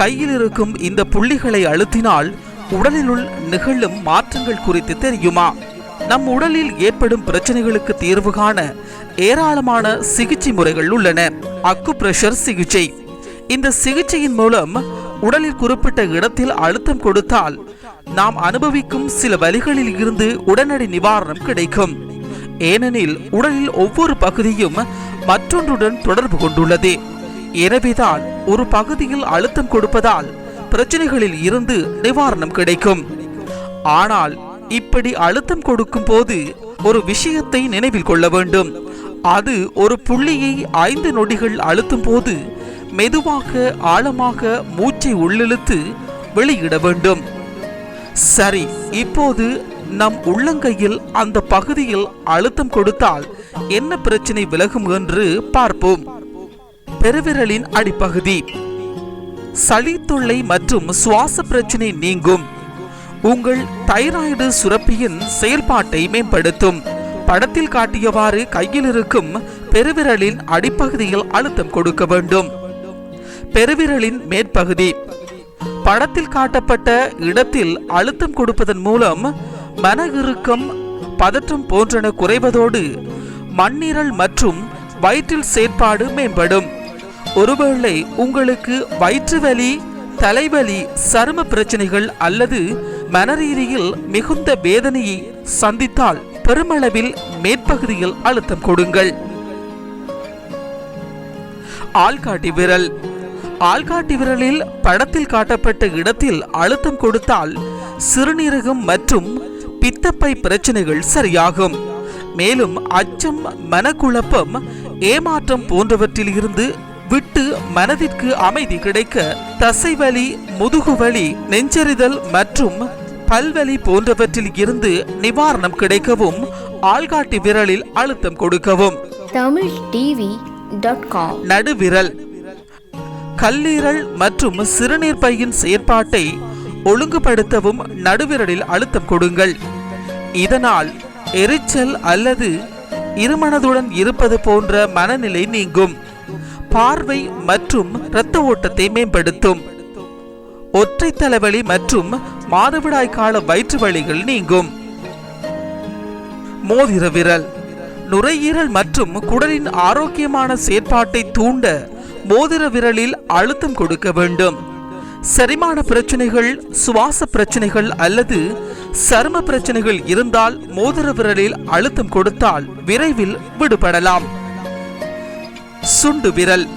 கையில் இருக்கும் இந்த புள்ளிகளை அழுத்தினால் உடலினுள் நிகழும் மாற்றங்கள் குறித்து தெரியுமா? நம் உடலில் ஏற்படும் பிரச்சனைகளுக்கு தீர்வு காண ஏராளமான சிகிச்சை முறைகள் உள்ளன. அக்கு பிரஷர் சிகிச்சை. இந்த சிகிச்சையின் மூலம் உடலில் குறிப்பிட்ட இடத்தில் அழுத்தம் கொடுத்தால் நாம் அனுபவிக்கும் சில வலிகளில் இருந்து உடனடி நிவாரணம் கிடைக்கும். ஏனெனில் உடலில் ஒவ்வொரு பகுதியும் மற்றொன்றுடன் தொடர்பு கொண்டுள்ளது. எனவேதான் ஒரு பகுதியில் அழுத்தம் கொடுப்பதால் பிரச்சனைகளில் இருந்து நிவாரணம் கிடைக்கும். ஆனால் இப்படி அழுத்தம் கொடுக்கும் போது ஒரு விஷயத்தை நினைவில் கொள்ள வேண்டும். அது ஒரு புள்ளியை ஐந்து நொடிகள் அழுத்தும் போது மெதுவாக ஆழமாக மூச்சை உள்ளிழுத்து வெளியிட வேண்டும். சரி இப்போது நம் உள்ளங்கையில் அந்த பகுதியில் அழுத்தம் கொடுத்தால் என்ன பிரச்சனை விலகும் என்று பார்ப்போம். பெருவிரலின் அடிப்பகுதி. சளி தொல்லை மற்றும் சுவாச பிரச்சனை நீங்கும். உங்கள் தைராய்டு சுரப்பியின் செயல்பாட்டை மேம்படுத்தும். படத்தில் காட்டியவாறு கையில் இருக்கும் பெருவிரலின் அடிப்பகுதியில் அழுத்தம் கொடுக்க வேண்டும். பெருவிரலின் மேற்பகுதி. படத்தில் காட்டப்பட்ட இடத்தில் அழுத்தம் கொடுப்பதன் மூலம் மன இறுக்கம் பதற்றம் போன்றன குறைவதோடு மண்ணீரல் மற்றும் வயிற்றில் செயற்பாடு மேம்படும். ஒருவேளை உங்களுக்கு வயிற்று வலி தலைவலி சரும பிரச்சனைகள் அல்லது மனரீதியில் மிகுந்த வேதனையை சந்தித்தால் பெருமளவில் மேற்பகுதியில் அழுத்தம் கொடுங்கள். ஆள்காட்டி விரல். ஆள்காட்டி விரலில் படத்தில் காட்டப்பட்ட இடத்தில் அழுத்தம் கொடுத்தால் சிறுநீரகம் மற்றும் பித்தப்பை பிரச்சனைகள் சரியாகும். மேலும் அச்சம் மனக்குழப்பம் ஏமாற்றம் போன்றவற்றில் இருந்து விட்டு மனதிற்கு அமைதி கிடைக்க தசைவலி முதுகுவலி நெஞ்செறிதல் மற்றும் பல்வலி போன்றவற்றில் இருந்து நிவாரணம் கிடைக்கவும் ஆள்காட்டி விரலில் அழுத்தம் கொடுக்கவும். தமிழ் டிவி நடுவிரல். கல்லீரல் மற்றும் சிறுநீர் பையின் செயற்பாட்டை ஒழுங்குபடுத்தவும் நடுவிரலில் அழுத்தம் கொடுங்கள். இதனால் எரிச்சல் அல்லது இருமனதுடன் இருப்பது போன்ற மனநிலை நீங்கும். பார்வை மற்றும் இரத்த ஓட்டத்தை மேம்படுத்தும். ஒற்றை தலைவலி மற்றும் மாதவிடாய் கால வயிற்று வலிகள் நீங்கும். மோதிர விரல். நுரையீரல் மற்றும் குடலின் ஆரோக்கியமான செயற்பாட்டை தூண்ட மோதிர விரலில் அழுத்தம் கொடுக்க வேண்டும். செரிமான பிரச்சனைகள் சுவாச பிரச்சனைகள் அல்லது சரும பிரச்சனைகள் இருந்தால் மோதிர விரலில் அழுத்தம் கொடுத்தால் விரைவில் விடுபடலாம். சுண்டு விரல்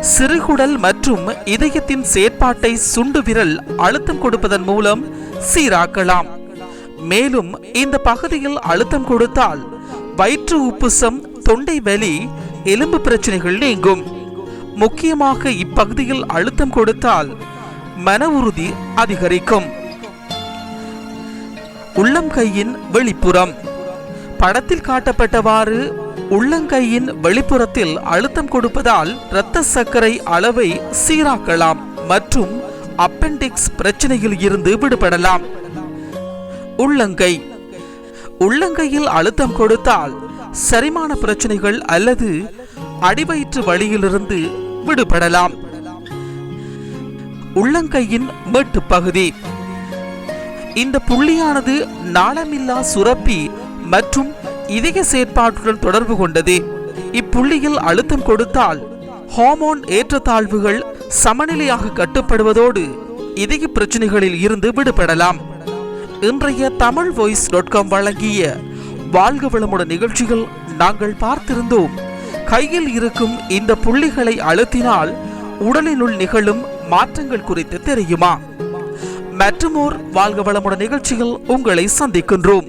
சிறுகுடல் மற்றும் இதயத்தின் செயற்பாட்டை சுண்டு விரல் அழுத்தம் கொடுப்பதன் மூலம் சீராக்கலாம். மேலும் இந்த பகுதியில் அழுத்தம் கொடுத்தால் வயிற்று உப்புசம் தொண்டை வலி எலும்பு பிரச்சனைகள் நீங்கும். முக்கியமாக இப்பகுதியில் அழுத்தம் கொடுத்தால் மன உறுதி அதிகரிக்கும். உள்ளம் கையின் வெளிப்புறம். படத்தில் காட்டப்பட்டவாறு உள்ளங்கையின் வெளிப்புறத்தில் அழுத்தம் கொடுப்பதால் இரத்த சர்க்கரை அளவை சீராக்கலாம் மற்றும் அப்பெண்டிக்ஸ் பிரச்சனையில் இருந்து விடுபடலாம். உள்ளங்கை. உள்ளங்கையில் அழுத்தம் கொடுத்தால் சரிமான பிரச்சனைகள் அல்லது அடிவயிற்று வழியிலிருந்து விடுபடலாம். உள்ளங்கையின் மேட்டு பகுதி இந்த புள்ளியானது நாளமில்லா சுரப்பி மற்றும் இதய செயற்பாட்டுடன் தொடர்பு கொண்டது. இப்புள்ளியில் அழுத்தம் கொடுத்தால் ஹார்மோன் ஏற்றத்தாழ்வுகள் சமநிலையாக கட்டுப்படுவதோடு இதய பிரச்சனைகளில் இருந்து விடுபடலாம். இன்றைய தமிழ் வாய்ஸ் டாட் காம் வழங்கிய வாழ்க வளமுடன் நிகழ்ச்சிகள் நாங்கள் பார்த்திருந்தோம். கையில் இருக்கும் இந்த புள்ளிகளை அழுத்தினால் உடலினுள் நிகழும் மாற்றங்கள் குறித்து தெரியுமா? மற்றுமோர் வாழ்க வளமுடன் நிகழ்ச்சிகள் உங்களை சந்திக்கின்றோம்.